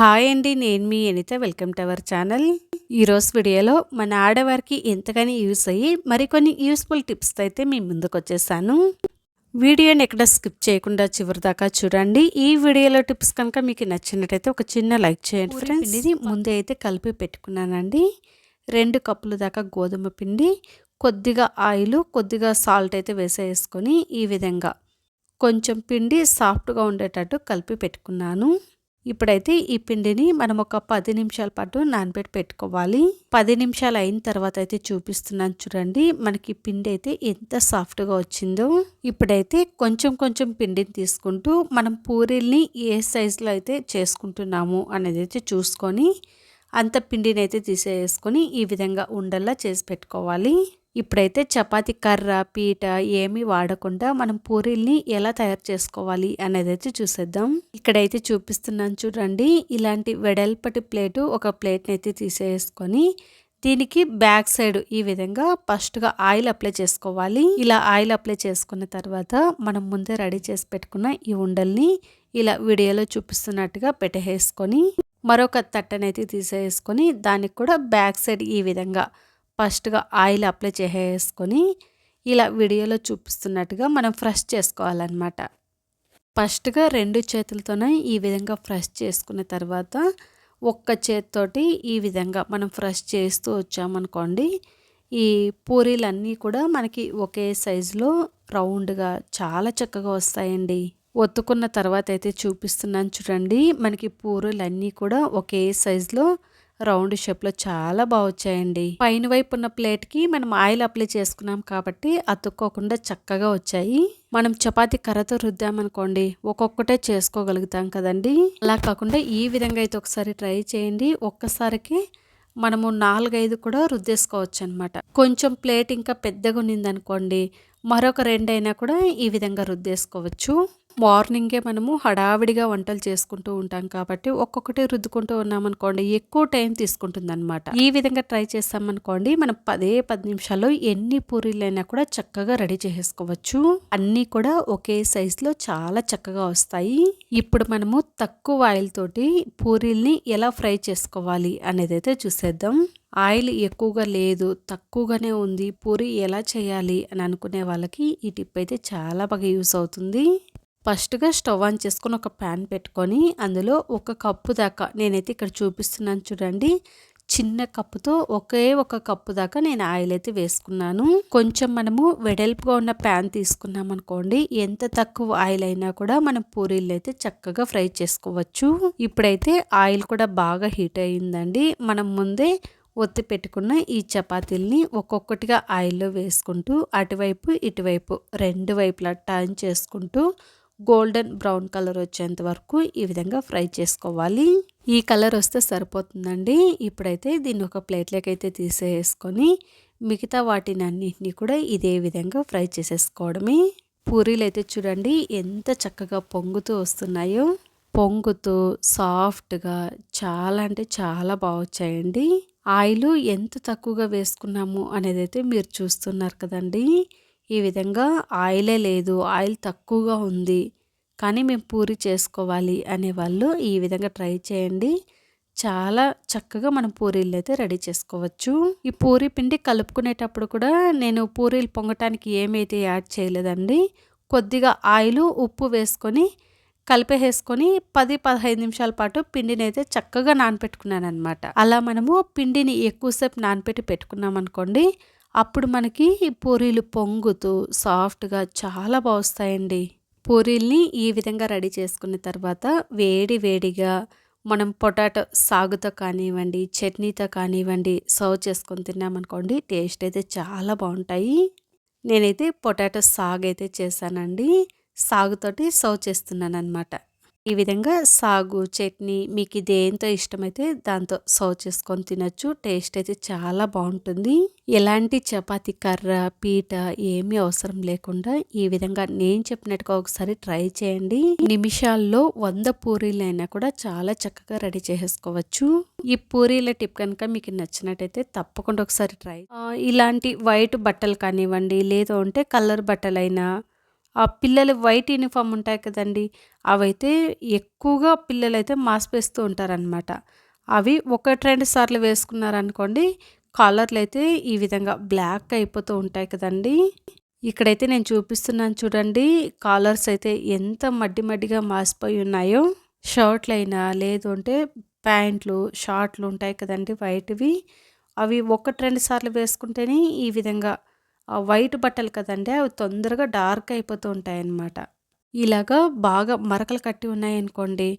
Hi అండి నేను మీ Anitha. Welcome to our channel. ఈరోజు వీడియోలో మన ఆడవారికి ఎంతగానో యూస్ అయ్యి మరికొన్ని యూస్ఫుల్ టిప్స్ అయితే మీ ముందుకు వచ్చేసాను. వీడియోని ఎక్కడ స్కిప్ చేయకుండా చివరి దాకా చూడండి. ఈ వీడియోలో టిప్స్ కనుక మీకు నచ్చినట్టయితే ఒక చిన్న లైక్ చేయండి ఫ్రెండ్స్. ఇది ముందే అయితే కలిపి పెట్టుకున్నానండి. రెండు కప్పుల దాకా గోధుమ పిండి కొద్దిగా ఆయిల్ కొద్దిగా సాల్ట్ అయితే వేసేసుకొని ఈ విధంగా కొంచెం పిండి సాఫ్ట్గా ఉండేటట్టు కలిపి పెట్టుకున్నాను. ఇప్పుడైతే ఈ పిండిని మనం ఒక పది నిమిషాల పాటు నానబెట్టి పెట్టుకోవాలి. పది నిమిషాలు అయిన తర్వాత అయితే చూపిస్తున్నాను చూడండి. మనకి పిండి అయితే ఎంత సాఫ్ట్గా వచ్చిందో. ఇప్పుడైతే కొంచెం కొంచెం పిండిని తీసుకుంటూ మనం పూరీల్ని ఏ సైజులో అయితే చేసుకుంటున్నాము అనేది అయితే చూసుకొని అంత పిండిని అయితే తీసేసుకొని ఈ విధంగా ఉండల్లా చేసి పెట్టుకోవాలి. ఇప్పుడైతే చపాతి కర్ర పీట ఏమీ వాడకుండా మనం పూరీల్ని ఎలా తయారు చేసుకోవాలి అనేది అయితే చూసేద్దాం. ఇక్కడైతే చూపిస్తున్నాను చూడండి. ఇలాంటి వెడల్పటి ప్లేటు ఒక ప్లేట్ని అయితే తీసేసుకొని దీనికి బ్యాక్ సైడ్ ఈ విధంగా ఫస్ట్గా ఆయిల్ అప్లై చేసుకోవాలి. ఇలా ఆయిల్ అప్లై చేసుకున్న తర్వాత మనం ముందే రెడీ చేసి పెట్టుకున్న ఈ ఉండల్ని ఇలా వీడియోలో చూపిస్తున్నట్టుగా పెట్టేసుకొని మరొక తట్టనైతే తీసేసుకొని దానికి కూడా బ్యాక్ సైడ్ ఈ విధంగా ఫస్ట్గా ఆయిల్ అప్లై చేసేసుకొని ఇలా వీడియోలో చూపిస్తున్నట్టుగా మనం ఫ్రెష్ చేసుకోవాలన్నమాట. ఫస్ట్గా రెండు చేతులతోనే ఈ విధంగా ఫ్రెష్ చేసుకున్న తర్వాత ఒక్క చేతితోటి ఈ విధంగా మనం ఫ్రెష్ చేస్తూ వచ్చామనుకోండి ఈ పూరీలన్నీ కూడా మనకి ఒకే సైజులో రౌండ్గా చాలా చక్కగా వస్తాయండి. ఒత్తుకున్న తర్వాత అయితే చూపిస్తున్నాను చూడండి మనకి పూరీలన్నీ కూడా ఒకే సైజులో రౌండ్ షేప్లో చాలా బాగా వచ్చాయండి. పైన వైపు ఉన్న ప్లేట్కి మనం ఆయిల్ అప్లై చేసుకున్నాం కాబట్టి అతుక్కోకుండా చక్కగా వచ్చాయి. మనం చపాతి కర్రతో రుద్దామనుకోండి ఒక్కొక్కటే చేసుకోగలుగుతాం కదండి. అలా కాకుండా ఈ విధంగా అయితే ఒకసారి ట్రై చేయండి. ఒక్కసారికి మనము నాలుగైదు కూడా రుద్దేసుకోవచ్చు అనమాట కొంచెం ప్లేట్ ఇంకా పెద్దగా ఉన్నిందనుకోండి మరొక రెండైనా కూడా ఈ విధంగా రుద్దేసుకోవచ్చు. మార్నింగే మనము హడావిడిగా వంటలు చేసుకుంటూ ఉంటాం కాబట్టి ఒక్కొక్కటి రుద్దుకుంటూ ఉన్నామనుకోండి ఎక్కువ టైం తీసుకుంటుంది అనమాట ఈ విధంగా ట్రై చేస్తామనుకోండి మనం పదే పది నిమిషాల్లో ఎన్ని పూరీలైనా కూడా చక్కగా రెడీ చేసుకోవచ్చు అన్నీ కూడా ఒకే సైజులో చాలా చక్కగా వస్తాయి. ఇప్పుడు మనము తక్కువ ఆయిల్ తోటి పూరీల్ని ఎలా ఫ్రై చేసుకోవాలి అనేది అయితే చూసేద్దాం. ఆయిల్ ఎక్కువగా లేదు తక్కువగానే ఉంది పూరి ఎలా చేయాలి అని అనుకునే వాళ్ళకి ఈ టిప్ అయితే చాలా బాగా యూస్ అవుతుంది. ఫస్ట్గా స్టవ్ ఆన్ చేసుకొని ఒక ప్యాన్ పెట్టుకొని అందులో ఒక కప్పు దాకా నేనైతే ఇక్కడ చూపిస్తున్నాను చూడండి. చిన్న కప్పుతో ఒకే ఒక కప్పు దాకా నేను ఆయిల్ అయితే వేసుకున్నాను. కొంచెం మనము వెడల్పుగా ఉన్న ప్యాన్ తీసుకున్నాం అనుకోండి ఎంత తక్కువ ఆయిల్ అయినా కూడా మనం పూరీలు అయితే చక్కగా ఫ్రై చేసుకోవచ్చు. ఇప్పుడైతే ఆయిల్ కూడా బాగా హీట్ అయ్యిందండి. మనం ముందే ఒత్తి పెట్టుకున్న ఈ చపాతీల్ని ఒక్కొక్కటిగా ఆయిల్లో వేసుకుంటూ అటువైపు ఇటువైపు రెండు వైపులా టర్న్ చేసుకుంటూ గోల్డెన్ బ్రౌన్ కలర్ వచ్చేంత వరకు ఈ విధంగా ఫ్రై చేసుకోవాలి. ఈ కలర్ వస్తే సరిపోతుందండి. ఇప్పుడైతే దీన్ని ఒక ప్లేట్లోకి అయితే తీసేసుకొని మిగతా వాటిని అన్నింటినీ కూడా ఇదే విధంగా ఫ్రై చేసేసుకోవడమే. పూరీలు అయితే చూడండి ఎంత చక్కగా పొంగుతూ వస్తున్నాయో. పొంగుతూ సాఫ్ట్గా చాలా అంటే చాలా బాగా వచ్చాయండి. ఆయిల్ ఎంత తక్కువగా వేసుకున్నాము అనేది అయితే మీరు చూస్తున్నారు కదండీ. ఈ విధంగా ఆయిలే లేదు ఆయిల్ తక్కువగా ఉంది కానీ మేము పూరి చేసుకోవాలి అనేవాళ్ళు ఈ విధంగా ట్రై చేయండి. చాలా చక్కగా మనం పూరీలు అయితే రెడీ చేసుకోవచ్చు. ఈ పూరి పిండి కలుపుకునేటప్పుడు కూడా నేను పూరీలు పొంగటానికి ఏమైతే యాడ్ చేయలేదండి. కొద్దిగా ఆయిల్ ఉప్పు వేసుకొని కలిపేసుకొని పది పదహైదు నిమిషాల పాటు పిండిని అయితే చక్కగా నానపెట్టుకున్నాను అనమాట అలా మనము పిండిని ఎక్కువసేపు నానపెట్టి పెట్టుకున్నాం అనుకోండి అప్పుడు మనకి పూరీలు పొంగుతూ సాఫ్ట్గా చాలా బాగుస్తాయండి. పూరీల్ని ఈ విధంగా రెడీ చేసుకున్న తర్వాత వేడి వేడిగా మనం పొటాటో సాగుతో కానివ్వండి చట్నీతో కానివ్వండి సర్వ్ చేసుకొని తిన్నామనుకోండి టేస్ట్ అయితే చాలా బాగుంటాయి. నేనైతే పొటాటో సాగు అయితే చేశానండి. సాగుతోటి సర్వ్ చేస్తున్నాను అనమాట ఈ విధంగా సాగు చట్నీ మీకు దేంతో ఇష్టమైతే దాంతో సర్వ్ చేసుకొని తినచ్చు. టేస్ట్ అయితే చాలా బాగుంటుంది. ఎలాంటి చపాతీ కర్ర పీట ఏమీ అవసరం లేకుండా ఈ విధంగా నేను చెప్పినట్టుగా ఒకసారి ట్రై చేయండి. నిమిషాల్లో వంద పూరీలైనా కూడా చాలా చక్కగా రెడీ చేసుకోవచ్చు. ఈ పూరీల టిప్ కనుక మీకు నచ్చినట్టయితే తప్పకుండా ఒకసారి ట్రై. ఇలాంటి వైట్ బట్టలు కానివ్వండి లేదు అంటే కలర్ బట్టలైనా ఆ పిల్లలు వైట్ యూనిఫామ్ ఉంటాయి కదండి అవైతే ఎక్కువగా పిల్లలైతే మాసిపేస్తూ ఉంటారనమాట అవి ఒకటి రెండు సార్లు వేసుకున్నారనుకోండి కాలర్లు అయితే ఈ విధంగా బ్లాక్ అయిపోతూ ఉంటాయి కదండి. ఇక్కడైతే నేను చూపిస్తున్నాను చూడండి కాలర్స్ అయితే ఎంత మడ్డి మడ్డిగా మాసిపోయి ఉన్నాయో. షర్ట్లు అయినా లేదు అంటే ప్యాంట్లు షార్ట్లు ఉంటాయి కదండి వైట్వి. అవి ఒకటి రెండు సార్లు వేసుకుంటేనే ఈ విధంగా వైట్ బట్టలు కదండి అవి తొందరగా డార్క్ అయిపోతూ ఉంటాయి అన్నమాట ఇలాగా బాగా మరకలు కట్టి ఉన్నాయనుకోండి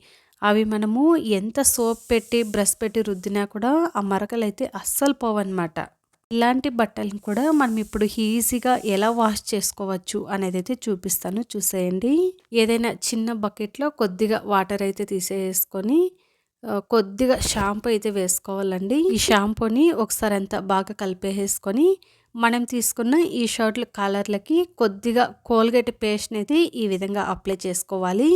అవి మనము ఎంత సోప్ పెట్టి బ్రష్ పెట్టి రుద్దినా కూడా ఆ మరకలు అయితే అస్సలు పోవన్నమాట. ఇలాంటి బట్టలను కూడా మనం ఇప్పుడు ఈజీగా ఎలా వాష్ చేసుకోవచ్చు అనేది అయితే చూపిస్తాను. చూసేయండి. ఏదైనా చిన్న బకెట్లో కొద్దిగా వాటర్ అయితే తీసేసుకొని కొద్దిగా షాంపూ అయితే వేసుకోవాలండి. ఈ షాంపూని ఒకసారి అంతా బాగా కలిపేసేసుకొని మనం తీసుకున్న ఈ షర్ట్ల కాలర్లకి కొద్దిగా కోల్గేట్ పేస్ట్ని అయితే ఈ విధంగా అప్లై చేసుకోవాలి.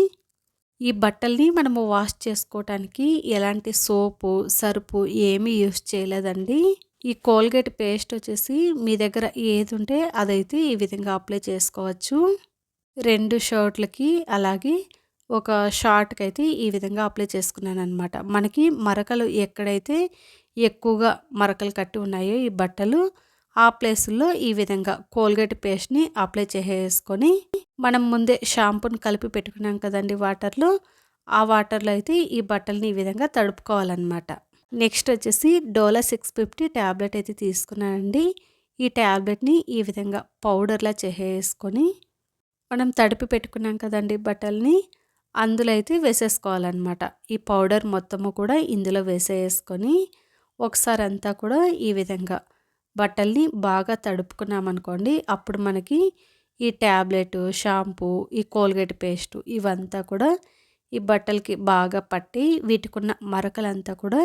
ఈ బట్టల్ని మనము వాష్ చేసుకోవటానికి ఎలాంటి సోపు సరుపు ఏమీ యూస్ చేయలేదండి. ఈ కోల్గేట్ పేస్ట్ వచ్చేసి మీ దగ్గర ఏది ఉంటే అదైతే ఈ విధంగా అప్లై చేసుకోవచ్చు. రెండు షర్ట్లకి అలాగే ఒక షార్ట్కి అయితే ఈ విధంగా అప్లై చేసుకున్నాను అనమాట మనకి మరకలు ఎక్కడైతే ఎక్కువగా మరకలు కట్టి ఉన్నాయో ఈ బట్టలు ఆ ప్లేసుల్లో ఈ విధంగా కోల్గేట్ పేస్ట్ని అప్లై చేసేసుకొని మనం ముందే షాంపూని కలిపి పెట్టుకున్నాం కదండి వాటర్లో. ఆ వాటర్లో అయితే ఈ బట్టల్ని ఈ విధంగా తడుపుకోవాలన్నమాట. నెక్స్ట్ వచ్చేసి డోలా సిక్స్ ఫిఫ్టీ ట్యాబ్లెట్ అయితే తీసుకున్నానండి. ఈ ట్యాబ్లెట్ని ఈ విధంగా పౌడర్లా చేసేసుకొని మనం తడిపి పెట్టుకున్నాం కదండి బట్టల్ని అందులో అయితే వేసేసుకోవాలన్నమాట. ఈ పౌడర్ మొత్తము కూడా ఇందులో వేసేసుకొని ఒకసారి అంతా కూడా ఈ విధంగా బట్టల్ని బాగా తడుపుకున్నామనుకోండి అప్పుడు మనకి ఈ ట్యాబ్లెట్ షాంపూ ఈ కోల్గేట్ పేస్ట్ ఇవంతా కూడా ఈ బట్టలకి బాగా పట్టి వీటికున్న మరకలంతా కూడా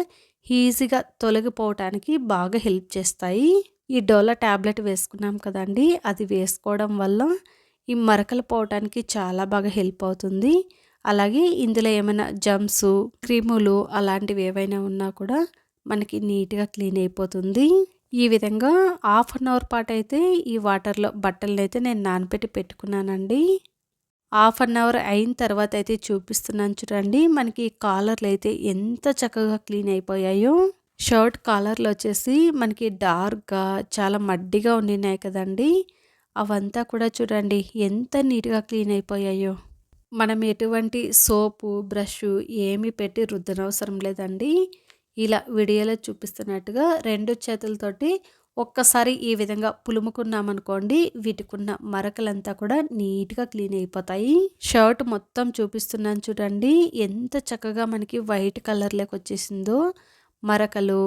ఈజీగా తొలగిపోవటానికి బాగా హెల్ప్ చేస్తాయి. ఈ డోలా ట్యాబ్లెట్ వేసుకున్నాం కదండి అది వేసుకోవడం వల్ల ఈ మరకలు పోవటానికి చాలా బాగా హెల్ప్ అవుతుంది. అలాగే ఇందులో ఏమైనా జమ్స్ క్రీములు అలాంటివి ఏవైనా ఉన్నా కూడా మనకి నీట్గా క్లీన్ అయిపోతుంది. ఈ విధంగా హాఫ్ అన్ అవర్ పాటు అయితే ఈ వాటర్లో బట్టలను అయితే నేను నానబెట్టి పెట్టుకున్నానండి. హాఫ్ అన్ అవర్ అయిన తర్వాత అయితే చూపిస్తున్నాను చూడండి. మనకి కాలర్లు అయితే ఎంత చక్కగా క్లీన్ అయిపోయాయో. షర్ట్ కాలర్లు వచ్చేసి మనకి డార్క్గా చాలా మడ్డిగా ఉండినాయి కదండి. అవంతా కూడా చూడండి ఎంత నీట్గా క్లీన్ అయిపోయాయో. మనం ఎటువంటి సోపు బ్రష్ ఏమి పెట్టి రుద్దనవసరం లేదండి. ఇలా వీడియోలో చూపిస్తున్నట్టుగా రెండు చేతులతోటి ఒక్కసారి ఈ విధంగా పులుముకున్నామనుకోండి వీటికున్న మరకలంతా కూడా నీట్గా క్లీన్ అయిపోతాయి. షర్ట్ మొత్తం చూపిస్తున్నాను చూడండి ఎంత చక్కగా మనకి వైట్ కలర్లోకి వచ్చేసిందో. మరకలు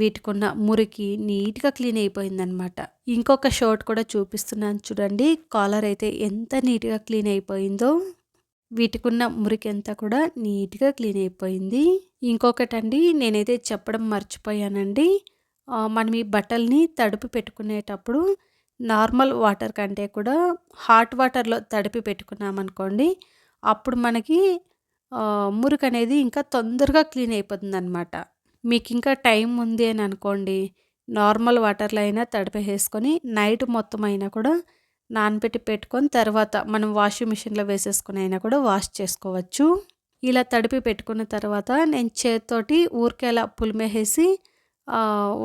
వీటికున్న మురికి నీట్గా క్లీన్ అయిపోయిందనమాట. ఇంకొక షర్ట్ కూడా చూపిస్తున్నాను చూడండి కాలర్ అయితే ఎంత నీట్గా క్లీన్ అయిపోయిందో. వీటికున్న మురికంతా కూడా నీట్గా క్లీన్ అయిపోయింది. ఇంకొకటండి నేనైతే చెప్పడం మర్చిపోయానండి. మనం ఈ బట్టల్ని తడిపి పెట్టుకునేటప్పుడు నార్మల్ వాటర్ కంటే కూడా హాట్ వాటర్లో తడిపి పెట్టుకున్నామనుకోండి అప్పుడు మనకి మురికి అనేది ఇంకా తొందరగా క్లీన్ అయిపోతుంది అనమాట మీకు ఇంకా టైం ఉంది అని అనుకోండి నార్మల్ వాటర్లో అయినా తడిపేసుకొని నైట్ మొత్తం అయినా కూడా నానబెట్టి పెట్టుకొని తర్వాత మనం వాషింగ్ మిషన్లో వేసేసుకుని అయినా కూడా వాష్ చేసుకోవచ్చు. ఇలా తడిపి పెట్టుకున్న తర్వాత నేను చేతితోటి ఊరికేలా పులిమేసేసి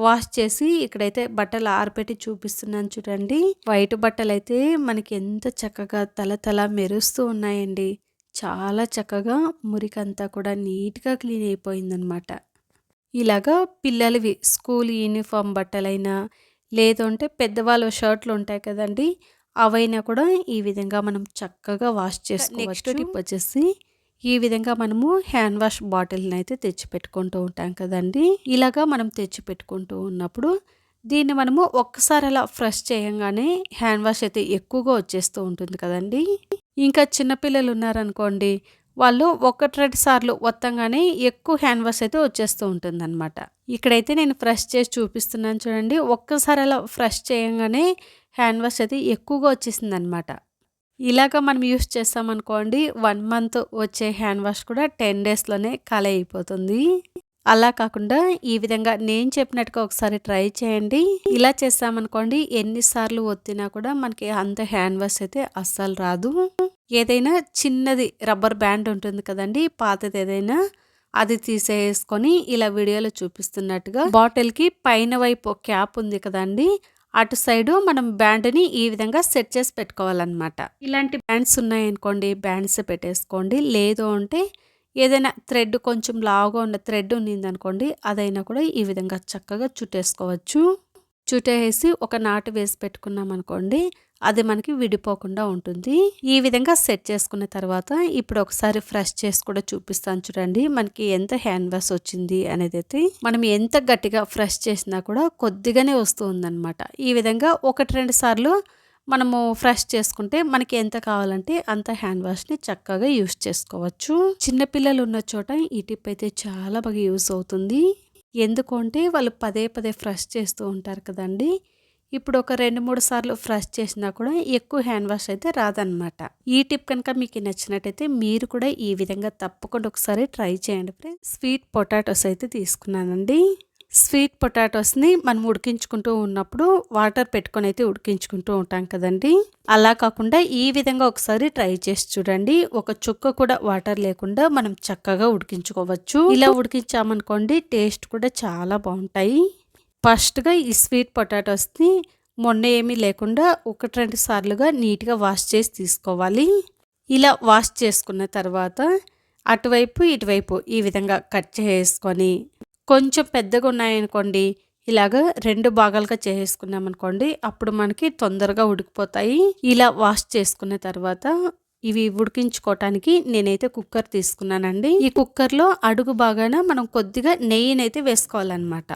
వాష్ చేసి ఇక్కడైతే బట్టలు ఆరపెట్టి చూపిస్తున్నాను చూడండి. వైట్ బట్టలు అయితే మనకి ఎంత చక్కగా తల తల మెరుస్తూ ఉన్నాయండి. చాలా చక్కగా మురికంతా కూడా నీట్గా క్లీన్ అయిపోయిందనమాట. ఇలాగా పిల్లలవి స్కూల్ యూనిఫామ్ బట్టలైనా లేదంటే పెద్దవాళ్ళ షర్ట్లు ఉంటాయి కదండి అవైనా కూడా ఈ విధంగా మనం చక్కగా వాష్ చేసుకోవచ్చు. నెక్స్ట్ టిప్ వచ్చేసి ఈ విధంగా మనము హ్యాండ్ వాష్ బాటిల్ని అయితే తెచ్చి పెట్టుకుంటూ ఉంటాం కదండి. ఇలాగా మనం తెచ్చి పెట్టుకుంటూ ఉన్నప్పుడు దీన్ని మనము ఒక్కసారి అలా ఫ్రెష్ చేయంగానే హ్యాండ్ వాష్ అయితే ఎక్కువగా వచ్చేస్తూ ఉంటుంది కదండి. ఇంకా చిన్నపిల్లలు ఉన్నారనుకోండి వాళ్ళు ఒకటి రెండు సార్లు వత్తంగానే ఎక్కువ హ్యాండ్ వాష్ అయితే వచ్చేస్తూ ఉంటుంది అనమాట ఇక్కడైతే నేను ఫ్రెష్ చేసి చూపిస్తున్నాను చూడండి. ఒక్కసారి అలా ఫ్రెష్ చేయగానే హ్యాండ్ వాష్ అయితే ఎక్కువగా వచ్చేసింది అనమాట ఇలాగ మనం యూస్ చేస్తామనుకోండి వన్ మంత్ వచ్చే హ్యాండ్ వాష్ కూడా టెన్ డేస్లోనే ఖాళీ అయిపోతుంది. అలా కాకుండా ఈ విధంగా నేను చెప్పినట్టుగా ఒకసారి ట్రై చేయండి. ఇలా చేస్తామనుకోండి ఎన్నిసార్లు ఒత్తినా కూడా మనకి అంత హ్యాండ్ వాష్ అయితే అస్సలు రాదు. ఏదైనా చిన్నది రబ్బర్ బ్యాండ్ ఉంటుంది కదండి పాతది ఏదైనా అది తీసేసుకొని ఇలా వీడియోలో చూపిస్తున్నట్టుగా బాటిల్కి పైన వైపు క్యాప్ ఉంది కదండి అటు సైడు మనం బ్యాండ్ని ఈ విధంగా సెట్ చేసి పెట్టుకోవాలన్నమాట. ఇలాంటి బ్యాండ్స్ ఉన్నాయనుకోండి బ్యాండ్స్ పెట్టేసుకోండి. లేదు అంటే ఏదైనా థ్రెడ్ కొంచెం లావుగా ఉన్న థ్రెడ్ ఉన్నింది అనుకోండి అదైనా కూడా ఈ విధంగా చక్కగా చుట్టేసుకోవచ్చు. చుట్టేసి ఒక నాటు వేసి పెట్టుకున్నాం అనుకోండి అది మనకి విడిపోకుండా ఉంటుంది. ఈ విధంగా సెట్ చేసుకున్న తర్వాత ఇప్పుడు ఒకసారి ఫ్రెష్ చేసి కూడా చూపిస్తాను చూడండి మనకి ఎంత హ్యాండ్ వాష్ వచ్చింది అనేది అయితే. మనం ఎంత గట్టిగా ఫ్రెష్ చేసినా కూడా కొద్దిగానే వస్తూ ఉందన్నమాట. ఈ విధంగా ఒకటి రెండు సార్లు మనము ఫ్రెష్ చేసుకుంటే మనకి ఎంత కావాలంటే అంత హ్యాండ్ వాష్ని చక్కగా యూస్ చేసుకోవచ్చు. చిన్నపిల్లలు ఉన్న చోట ఈ టిప్ అయితే చాలా బాగా యూస్ అవుతుంది. ఎందుకు అంటే వాళ్ళు పదే పదే ఫ్రెష్ చేస్తూ ఉంటారు కదండి. ఇప్పుడు ఒక రెండు మూడు సార్లు ఫ్రెష్ చేసినా కూడా ఎక్కువ హ్యాండ్ వాష్ అయితే రాదనమాట ఈ టిప్ కనుక మీకు నచ్చినట్టయితే మీరు కూడా ఈ విధంగా తప్పకుండా ఒకసారి ట్రై చేయండి ఫ్రెండ్స్. స్వీట్ పొటాటోస్ అయితే తీసుకున్నానండి. స్వీట్ పొటాటోస్ని మనం ఉడికించుకుంటూ ఉన్నప్పుడు వాటర్ పెట్టుకొని అయితే ఉడికించుకుంటూ ఉంటాం కదండి. అలా కాకుండా ఈ విధంగా ఒకసారి ట్రై చేసి చూడండి. ఒక చుక్క కూడా వాటర్ లేకుండా మనం చక్కగా ఉడికించుకోవచ్చు. ఇలా ఉడికించామనుకోండి టేస్ట్ కూడా చాలా బాగుంటాయి. ఫస్ట్గా ఈ స్వీట్ పొటాటోస్ని మొన్న ఏమీ లేకుండా ఒకటి రెండు సార్లుగా నీట్గా వాష్ చేసి తీసుకోవాలి. ఇలా వాష్ చేసుకున్న తర్వాత అటువైపు ఇటువైపు ఈ విధంగా కట్ చేసుకొని కొంచెం పెద్దగా ఉన్నాయనుకోండి ఇలాగ రెండు భాగాలుగా చేసేసుకున్నాం అనుకోండి అప్పుడు మనకి తొందరగా ఉడికిపోతాయి. ఇలా వాష్ చేసుకున్న తర్వాత ఇవి ఉడికించుకోవటానికి నేనైతే కుక్కర్ తీసుకున్నానండి. ఈ కుక్కర్లో అడుగు బాగాన మనం కొద్దిగా నెయ్యినైతే వేసుకోవాలన్నమాట.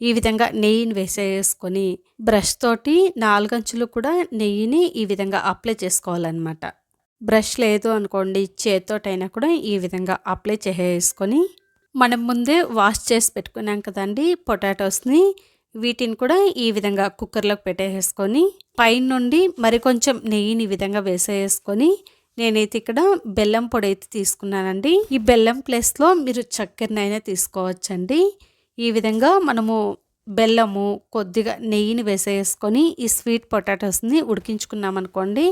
ఈ విధంగా నెయ్యిని వేసేసుకొని బ్రష్ తోటి నాలుగంచులు కూడా నెయ్యిని ఈ విధంగా అప్లై చేసుకోవాలన్నమాట. బ్రష్ లేదు అనుకోండి చేత్తోటైనా కూడా ఈ విధంగా అప్లై చేసేసుకొని మనం ముందే వాష్ చేసి పెట్టుకున్నాం కదండి పొటాటోస్ని. వీటిని కూడా ఈ విధంగా కుక్కర్లోకి పెట్టేసుకొని పైన నుండి మరి కొంచెం నెయ్యిని ఈ విధంగా వేసేసుకొని నేనైతే ఇక్కడ బెల్లం పొడి అయితే తీసుకున్నానండి. ఈ బెల్లం ప్లేస్లో మీరు చక్కెరనైనా తీసుకోవచ్చండి. ఈ విధంగా మనము బెల్లము కొద్దిగా నెయ్యిని వేసేసుకొని ఈ స్వీట్ పొటాటోస్ని ఉడికించుకున్నామనుకోండి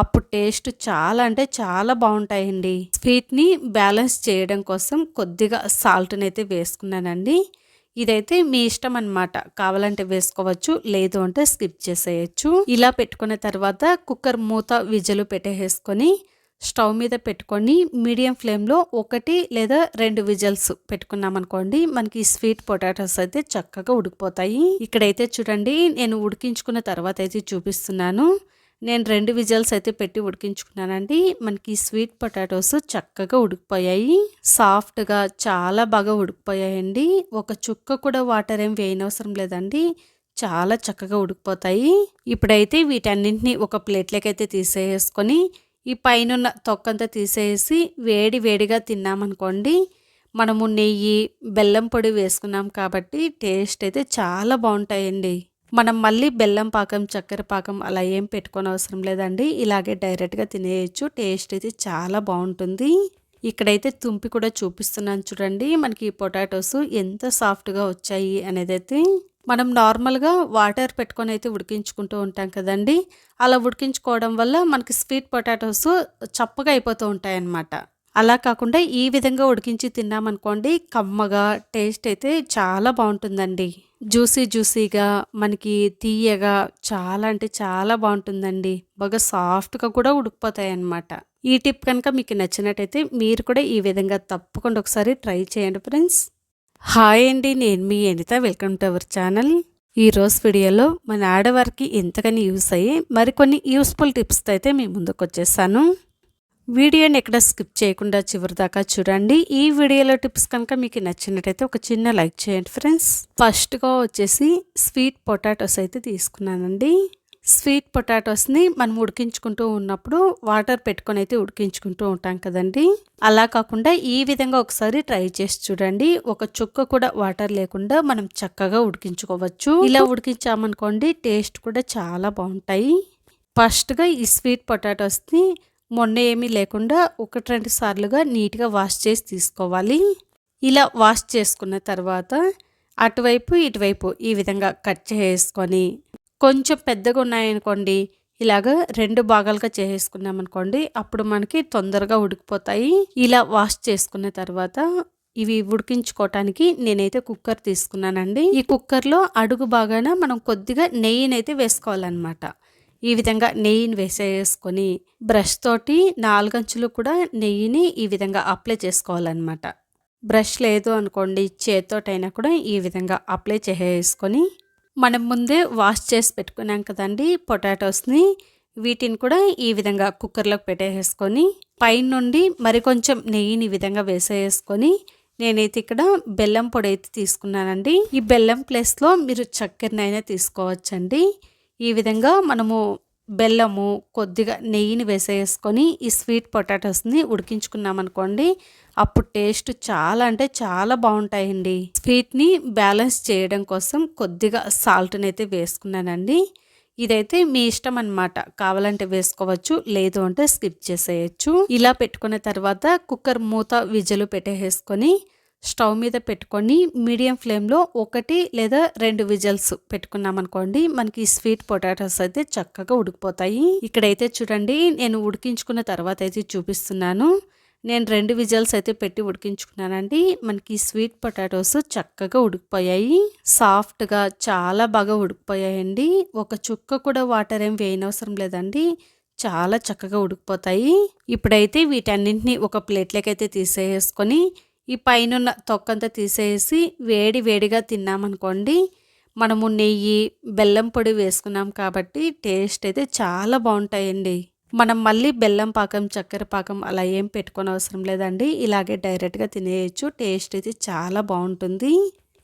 అప్పుడు టేస్ట్ చాలా అంటే చాలా బాగుంటాయండి. స్వీట్ని బ్యాలెన్స్ చేయడం కోసం కొద్దిగా సాల్ట్ని అయితే వేసుకున్నానండి. ఇదైతే మీ ఇష్టం అనమాట కావాలంటే వేసుకోవచ్చు లేదు అంటే స్కిప్ చేసేయచ్చు. ఇలా పెట్టుకున్న తర్వాత కుక్కర్ మూత విజలు పెట్టేసుకొని స్టవ్ మీద పెట్టుకొని మీడియం ఫ్లేమ్లో ఒకటి లేదా రెండు విజల్స్ పెట్టుకున్నామనుకోండి మనకి స్వీట్ పొటాటోస్ అయితే చక్కగా ఉడికిపోతాయి. ఇక్కడైతే చూడండి నేను ఉడికించుకున్న తర్వాత అయితే చూపిస్తున్నాను. నేను రెండు విజల్స్ అయితే పెట్టి ఉడికించుకున్నానండి. మనకి స్వీట్ పొటాటోస్ చక్కగా ఉడికిపోయాయి. సాఫ్ట్గా చాలా బాగా ఉడికిపోయాయండి. ఒక చుక్క కూడా వాటర్ ఏం వేయనవసరం లేదండి. చాలా చక్కగా ఉడికిపోతాయి. ఇప్పుడైతే వీటన్నింటినీ ఒక ప్లేట్లోకి అయితే తీసేసుకొని ఈ పైన తొక్కంతా తీసేసి వేడి వేడిగా తిన్నామనుకోండి మనము నెయ్యి బెల్లం పొడి వేసుకున్నాం కాబట్టి టేస్ట్ అయితే చాలా బాగుంటాయండి. మనం మళ్ళీ బెల్లం పాకం చక్కెర పాకం అలా ఏం పెట్టుకోని అవసరం లేదండి. ఇలాగే డైరెక్ట్గా తినేయచ్చు. టేస్ట్ అయితే చాలా బాగుంటుంది. ఇక్కడైతే తుంపి కూడా చూపిస్తున్నాను చూడండి. మనకి ఈ పొటాటోస్ ఎంత సాఫ్ట్గా వచ్చాయి అనేది అయితే మనం నార్మల్గా వాటర్ పెట్టుకొని అయితే ఉడికించుకుంటూ ఉంటాం కదండి. అలా ఉడికించుకోవడం వల్ల మనకి స్వీట్ పొటాటోస్ చప్పగా అయిపోతూ ఉంటాయన్నమాట. అలా కాకుండా ఈ విధంగా ఉడికించి తిన్నామనుకోండి కమ్మగా టేస్ట్ అయితే చాలా బాగుంటుందండి. జ్యూసీ జ్యూసీగా మనకి తీయగా చాలా అంటే చాలా బాగుంటుందండి. బాగా సాఫ్ట్గా కూడా ఉడికిపోతాయి అన్నమాట ఈ టిప్ కనుక మీకు నచ్చినట్టయితే మీరు కూడా ఈ విధంగా తప్పకుండా ఒకసారి ట్రై చేయండి ఫ్రెండ్స్. హాయ్ అండి నేను మీ Anitha. Welcome to our channel. ఈరోజు వీడియోలో మన ఆడవారికి ఎంతగానో యూస్ అయ్యి మరికొన్ని యూస్ఫుల్ టిప్స్తో అయితే మీ ముందుకు వచ్చేసాను వీడియోని ఎక్కడ స్కిప్ చేయకుండా చివరి దాకా చూడండి. ఈ వీడియోలో టిప్స్ కనుక మీకు నచ్చినట్టయితే ఒక చిన్న లైక్ చేయండి ఫ్రెండ్స్. ఫస్ట్గా వచ్చేసి స్వీట్ పొటాటోస్ అయితే తీసుకున్నానండి. స్వీట్ పొటాటోస్ని మనం ఉడికించుకుంటూ ఉన్నప్పుడు వాటర్ పెట్టుకొని అయితే ఉడికించుకుంటూ ఉంటాం కదండి. అలా కాకుండా ఈ విధంగా ఒకసారి ట్రై చేసి చూడండి. ఒక చుక్క కూడా వాటర్ లేకుండా మనం చక్కగా ఉడికించుకోవచ్చు. ఇలా ఉడికించామనుకోండి టేస్ట్ కూడా చాలా బాగుంటాయి. ఫస్ట్గా ఈ స్వీట్ పొటాటోస్ని మొన్న ఏమీ లేకుండా ఒకటి రెండు సార్లుగా నీట్గా వాష్ చేసి తీసుకోవాలి. ఇలా వాష్ చేసుకున్న తర్వాత అటువైపు ఇటువైపు ఈ విధంగా కట్ చేసుకొని కొంచెం పెద్దగా ఉన్నాయనుకోండి ఇలాగ రెండు భాగాలుగా చేసేసుకున్నామనుకోండి అప్పుడు మనకి తొందరగా ఉడికిపోతాయి. ఇలా వాష్ చేసుకున్న తర్వాత ఇవి ఉడికించుకోవటానికి నేనైతే కుక్కర్ తీసుకున్నానండి. ఈ కుక్కర్లో అడుగు బాగాన మనం కొద్దిగా నెయ్యినైతే వేసుకోవాలన్నమాట. ఈ విధంగా నెయ్యిని వేసేసుకొని బ్రష్ తోటి నాలుగంచులు కూడా నెయ్యిని ఈ విధంగా అప్లై చేసుకోవాలన్నమాట. బ్రష్ లేదు అనుకోండి చేతితోటైనా కూడా ఈ విధంగా అప్లై చేసేసుకొని మనం ముందే వాష్ చేసి పెట్టుకున్నాం కదండి పొటాటోస్ని వీటిని కూడా ఈ విధంగా కుక్కర్లోకి పెట్టేసుకొని పైన నుండి మరికొంచెం నెయ్యిని ఈ విధంగా వేసేసుకొని నేనైతే ఇక్కడ బెల్లం పొడి అయితే తీసుకున్నానండి. ఈ బెల్లం ప్లేస్లో మీరు చక్కెరనైనా తీసుకోవచ్చండి. ఈ విధంగా మనము బెల్లము కొద్దిగా నెయ్యిని వేసేసుకొని ఈ స్వీట్ పొటాటోస్ని ఉడికించుకున్నామనుకోండి అప్పుడు టేస్ట్ చాలా అంటే చాలా బాగుంటాయండి. స్వీట్ని బ్యాలెన్స్ చేయడం కోసం కొద్దిగా సాల్ట్ని అయితే వేసుకున్నానండి. ఇదైతే మీ ఇష్టం అనమాట కావాలంటే వేసుకోవచ్చు లేదు అంటే స్కిప్ చేసేయచ్చు. ఇలా పెట్టుకున్న తర్వాత కుక్కర్ మూత విజలు పెట్టేసుకొని స్టవ్ మీద పెట్టుకొని మీడియం ఫ్లేమ్లో ఒకటి లేదా రెండు విజల్స్ పెట్టుకున్నామనుకోండి మనకి స్వీట్ పొటాటోస్ అయితే చక్కగా ఉడికిపోతాయి. ఇక్కడైతే చూడండి నేను ఉడికించుకున్న తర్వాత అయితే చూపిస్తున్నాను. నేను రెండు విజల్స్ అయితే పెట్టి ఉడికించుకున్నానండి. మనకి స్వీట్ పొటాటోస్ చక్కగా ఉడికిపోయాయి. సాఫ్ట్గా చాలా బాగా ఉడికిపోయాయండి. ఒక చుక్క కూడా వాటర్ ఏం వేయనవసరం లేదండి. చాలా చక్కగా ఉడికిపోతాయి. ఇప్పుడైతే వీటన్నింటినీ ఒక ప్లేట్లోకి అయితే తీసేసుకొని ఈ పైన తొక్కంతా తీసేసి వేడి వేడిగా తిన్నామనుకోండి మనము నెయ్యి బెల్లం పొడి వేసుకున్నాం కాబట్టి టేస్ట్ అయితే చాలా బాగుంటాయండి. మనం మళ్ళీ బెల్లం పాకం చక్కెర పాకం అలా ఏం పెట్టుకోని అవసరం లేదండి. ఇలాగే డైరెక్ట్గా తినేయచ్చు టేస్ట్ అయితే చాలా బాగుంటుంది.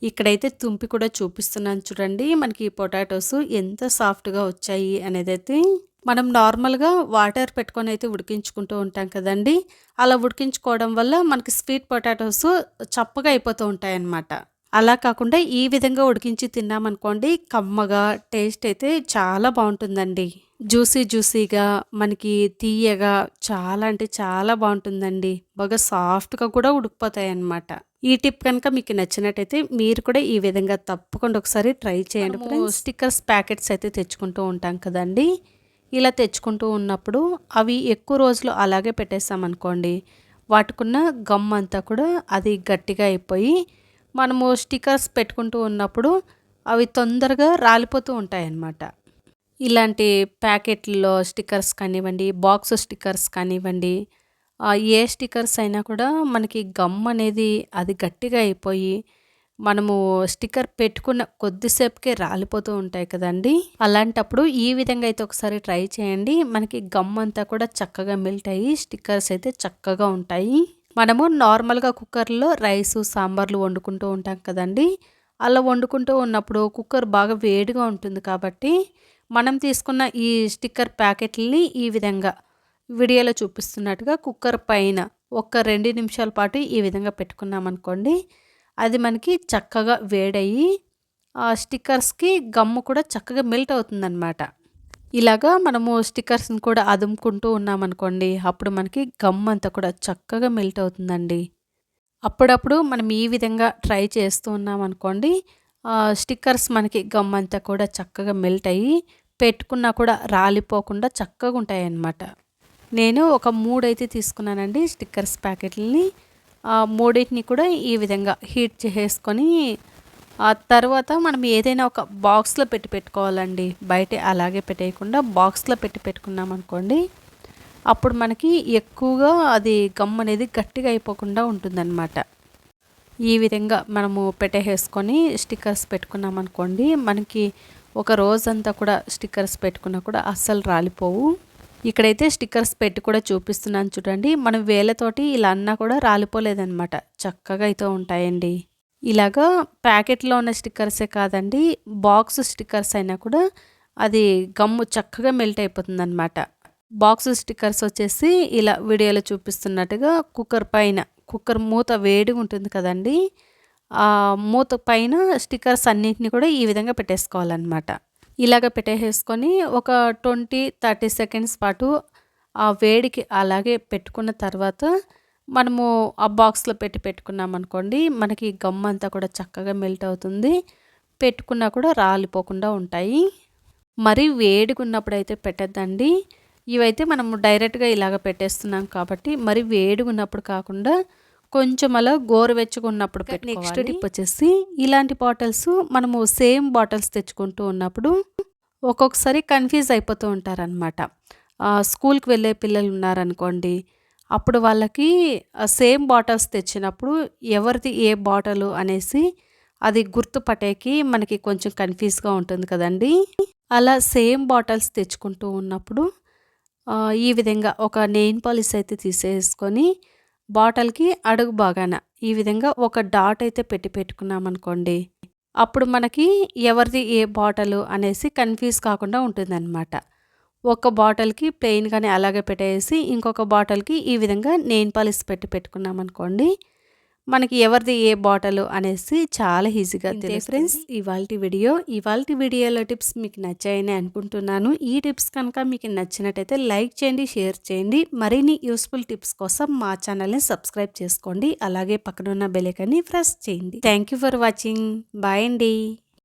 ఇక్కడైతే తుంపి కూడా చూపిస్తున్నాను చూడండి. మనకి ఈ పొటాటోస్ ఎంత సాఫ్ట్గా వచ్చాయి అనేది అయితే మనం నార్మల్గా వాటర్ పెట్టుకొని అయితే ఉడికించుకుంటూ ఉంటాం కదండి. అలా ఉడికించుకోవడం వల్ల మనకి స్వీట్ పొటాటోస్ చప్పగా అయిపోతూ ఉంటాయన్నమాట. అలా కాకుండా ఈ విధంగా ఉడికించి తిన్నామనుకోండి కమ్మగా టేస్ట్ అయితే చాలా బాగుంటుందండి. జ్యూసీ జ్యూసీగా మనకి తీయగా చాలా అంటే చాలా బాగుంటుందండి. బాగా సాఫ్ట్గా కూడా ఉడికిపోతాయి అన్నమాట ఈ టిప్ కనుక మీకు నచ్చినట్టయితే మీరు కూడా ఈ విధంగా తప్పకుండా ఒకసారి ట్రై చేయండి స్టిక్కర్స్ ప్యాకెట్స్ అయితే తెచ్చుకుంటూ ఉంటాం కదండి. ఇలా తెచ్చుకుంటూ ఉన్నప్పుడు అవి ఎక్కువ రోజులు అలాగే పెట్టేస్తామనుకోండి వాటికున్న గమ్ అంతా కూడా అది గట్టిగా అయిపోయి మనము స్టిక్కర్స్ పెట్టుకుంటూ ఉన్నప్పుడు అవి తొందరగా రాలిపోతూ ఉంటాయి అన్నమాట ఇలాంటి ప్యాకెట్లో స్టిక్కర్స్ కానివ్వండి బాక్స్ స్టిక్కర్స్ కానివ్వండి ఏ స్టిక్కర్స్ అయినా కూడా మనకి గమ్ అనేది అది గట్టిగా అయిపోయి మనము స్టిక్కర్ పెట్టుకున్న కొద్దిసేపుకే రాలిపోతూ ఉంటాయి కదండి. అలాంటప్పుడు ఈ విధంగా అయితే ఒకసారి ట్రై చేయండి. మనకి గమ్ అంతా కూడా చక్కగా మెల్ట్ అయ్యి స్టిక్కర్స్ అయితే చక్కగా ఉంటాయి. మనము నార్మల్గా కుక్కర్లో రైసు సాంబార్లు వండుకుంటూ ఉంటాం కదండి. అలా వండుకుంటూ ఉన్నప్పుడు కుక్కర్ బాగా వేడిగా ఉంటుంది కాబట్టి మనం తీసుకున్న ఈ స్టిక్కర్ ప్యాకెట్లని ఈ విధంగా వీడియోలో చూపిస్తున్నట్టుగా కుక్కర్ పైన ఒక రెండు నిమిషాల పాటు ఈ విధంగా పెట్టుకున్నాం అనుకోండి. అది మనకి చక్కగా వేడయ్యి ఆ స్టిక్కర్స్కి గమ్ము కూడా చక్కగా మెల్ట్ అవుతుందన్నమాట. ఇలాగా మనము స్టిక్కర్స్ని కూడా అదుముకుంటూ ఉన్నామనుకోండి అప్పుడు మనకి గమ్ అంతా కూడా చక్కగా మెల్ట్ అవుతుందండి. అప్పుడప్పుడు మనం ఈ విధంగా ట్రై చేస్తూ ఉన్నామనుకోండి స్టిక్కర్స్ మనకి గమ్ అంతా కూడా చక్కగా మెల్ట్ అయ్యి పెట్టుకున్నా కూడా రాలిపోకుండా చక్కగా ఉంటాయి అన్నమాట నేను ఒక మూడైతే తీసుకున్నానండి స్టిక్కర్స్ ప్యాకెట్లని. మూడింటిని కూడా ఈ విధంగా హీట్ చేసేసుకొని ఆ తర్వాత మనం ఏదైనా ఒక బాక్స్లో పెట్టి పెట్టుకోవాలండి. బయట అలాగే పెట్టేయకుండా బాక్స్లో పెట్టి పెట్టుకున్నాం అనుకోండి అప్పుడు మనకి ఎక్కువగా అది గమ్ అనేది గట్టిగా అయిపోకుండా ఉంటుందన్నమాట. ఈ విధంగా మనము పెట్టేసుకొని స్టిక్కర్స్ పెట్టుకున్నాం అనుకోండి మనకి ఒక రోజంతా కూడా స్టిక్కర్స్ పెట్టుకున్నా కూడా అస్సలు రాలిపోవు. ఇక్కడైతే స్టిక్కర్స్ పెట్టి కూడా చూపిస్తున్నాను చూడండి. మనం వేలతోటి ఇలా అన్నా కూడా రాలిపోలేదన్నమాట. చక్కగా అయితే ఉంటాయండి. ఇలాగా ప్యాకెట్లో ఉన్న స్టిక్కర్సే కాదండి బాక్స్ స్టిక్కర్స్ అయినా కూడా అది గమ్ము చక్కగా మెల్ట్ అయిపోతుంది అనమాట బాక్స్ స్టిక్కర్స్ వచ్చేసి ఇలా వీడియోలో చూపిస్తున్నట్టుగా కుక్కర్ పైన కుక్కర్ మూత వేడిగా ఉంటుంది కదండి. మూత పైన స్టిక్కర్స్ అన్నింటినీ కూడా ఈ విధంగా పెట్టేసుకోవాలన్నమాట. ఇలాగ పెట్టేసుకొని ఒక ట్వంటీ థర్టీ సెకండ్స్ పాటు ఆ వేడికి అలాగే పెట్టుకున్న తర్వాత మనము ఆ బాక్స్లో పెట్టి పెట్టుకున్నాం అనుకోండి మనకి గమ్ అంతా కూడా చక్కగా మెల్ట్ అవుతుంది. పెట్టుకున్నా కూడా రాలిపోకుండా ఉంటాయి. మరి వేడిగా ఉన్నప్పుడు అయితే పెట్టద్దండి. ఇవైతే మనము డైరెక్ట్గా ఇలాగ పెట్టేస్తున్నాం కాబట్టి మరి వేడిగా ఉన్నప్పుడు కాకుండా కొంచెం అలా గోరువెచ్చగా ఉన్నప్పుడు నెక్స్ట్ టిప్ వచ్చేసి ఇలాంటి బాటిల్స్ మనము సేమ్ బాటిల్స్ తెచ్చుకుంటూ ఉన్నప్పుడు ఒక్కొక్కసారి కన్ఫ్యూజ్ అయిపోతూ ఉంటారనమాట స్కూల్కి వెళ్ళే పిల్లలు ఉన్నారనుకోండి అప్పుడు వాళ్ళకి సేమ్ బాటిల్స్ తెచ్చినప్పుడు ఎవరిది ఏ బాటిల్ అనేసి అది గుర్తుపట్టేకి మనకి కొంచెం కన్ఫ్యూజ్గా ఉంటుంది కదండి. అలా సేమ్ బాటిల్స్ తెచ్చుకుంటూ ఉన్నప్పుడు ఈ విధంగా ఒక నెయిన్ పాలిస్ అయితే తీసేసుకొని బాటిల్కి అడుగు బాగాన. ఈ విధంగా ఒక డాట్ అయితే పెట్టి పెట్టుకున్నాం అనుకోండి అప్పుడు మనకి ఎవరిది ఏ బాటిల్ అనేసి కన్ఫ్యూజ్ కాకుండా ఉంటుందన్నమాట. ఒక బాటిల్కి ప్లెయిన్గానే అలాగే పెట్టేసి ఇంకొక బాటిల్కి ఈ విధంగా నెయిన్ పాలిస్ పెట్టి పెట్టుకున్నాం అనుకోండి మనకి ఎవరిది ఏ బాటిల్ అనేసి చాలా ఈజీగా తెలియదు ఫ్రెండ్స్ ఇవాళ వీడియో ఇవాళ వీడియోలో టిప్స్ మీకు నచ్చాయని అనుకుంటున్నాను. ఈ టిప్స్ కనుక మీకు నచ్చినట్టయితే లైక్ చేయండి షేర్ చేయండి. మరిన్ని యూస్ఫుల్ టిప్స్ కోసం మా ఛానల్ని సబ్స్క్రైబ్ చేసుకోండి. అలాగే పక్కనున్న బెలైకన్ని ప్రెస్ చేయండి. Thank you for watching. Bye అండి.